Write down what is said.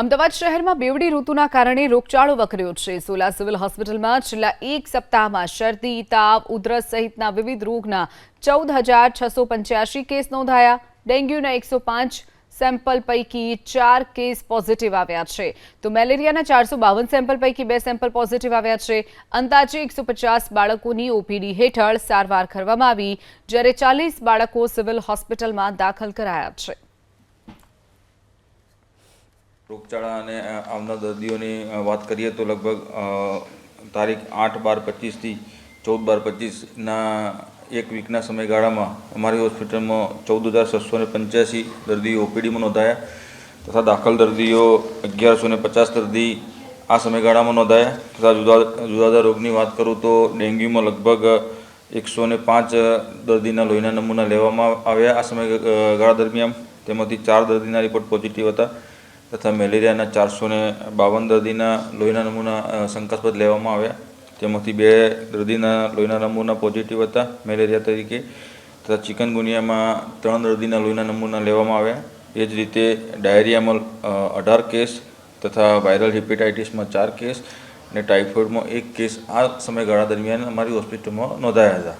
અમદાવાદ શહેરમાં બેવડી ઋતુના કારણે રોગચાળો વકર્યો છે. સોલા સિવિલ હોસ્પિટલમાં છેલ્લા એક સપ્તાહમાં શરદી, તાવ, ઉધરસ સહિતના વિવિધ રોગના ચૌદ હજાર છસો પંચ્યાસી કેસ નોંધાયા. ડેન્ગ્યુના એકસો પાંચ સેમ્પલ પૈકી ચાર કેસ પોઝિટિવ આવ્યા છે. તો મેલેરિયાના ચારસો બાવન સેમ્પલ પૈકી બે સેમ્પલ પોઝિટિવ આવ્યા છે. અંદાજે એકસો પચાસ બાળકોની ઓપીડી હેઠળ સારવાર કરવામાં આવી, જ્યારે ચાલીસ બાળકો સિવિલ હોસ્પિટલમાં દાખલ કરાયા છે. રોગચાળા અને આવનાર દર્દીઓની વાત કરીએ તો લગભગ તારીખ આઠ બાર પચીસથી ચૌદ બાર પચીસના એક વીકના સમયગાળામાં અમારી હોસ્પિટલમાં ચૌદ હજાર છસો ને પંચ્યાસી દર્દીઓ ઓપીડીમાં નોંધાયા તથા દાખલ દર્દીઓ અગિયારસો ને પચાસ દર્દી આ સમયગાળામાં નોંધાયા તથા જુદા જુદા જુદા રોગની વાત કરું તો ડેન્ગ્યુમાં લગભગ એકસો ને પાંચ દર્દીના લોહીના નમૂના લેવામાં આવ્યા આ સમયગાળા દરમિયાન. તેમાંથી ચાર દર્દીના રિપોર્ટ પોઝિટિવ હતા. તથા મેલેરિયાના ચારસો ને બાવન દર્દીના લોહીના નમૂના શંકાસ્પદ લેવામાં આવ્યા. તેમાંથી બે દર્દીના લોહીના નમૂના પોઝિટિવ હતા, મેલેરિયા તરીકે. તથા ચિકનગુનિયામાં ત્રણ દર્દીના લોહીના નમૂના લેવામાં આવ્યા. એ જ રીતે ડાયરિયામાં અઢાર કેસ તથા વાયરલ હિપેટાઇટિસમાં ચાર કેસ અને ટાઇફોઇડમાં એક કેસ આ સમયગાળા દરમિયાન અમારી હોસ્પિટલમાં નોંધાયા હતા.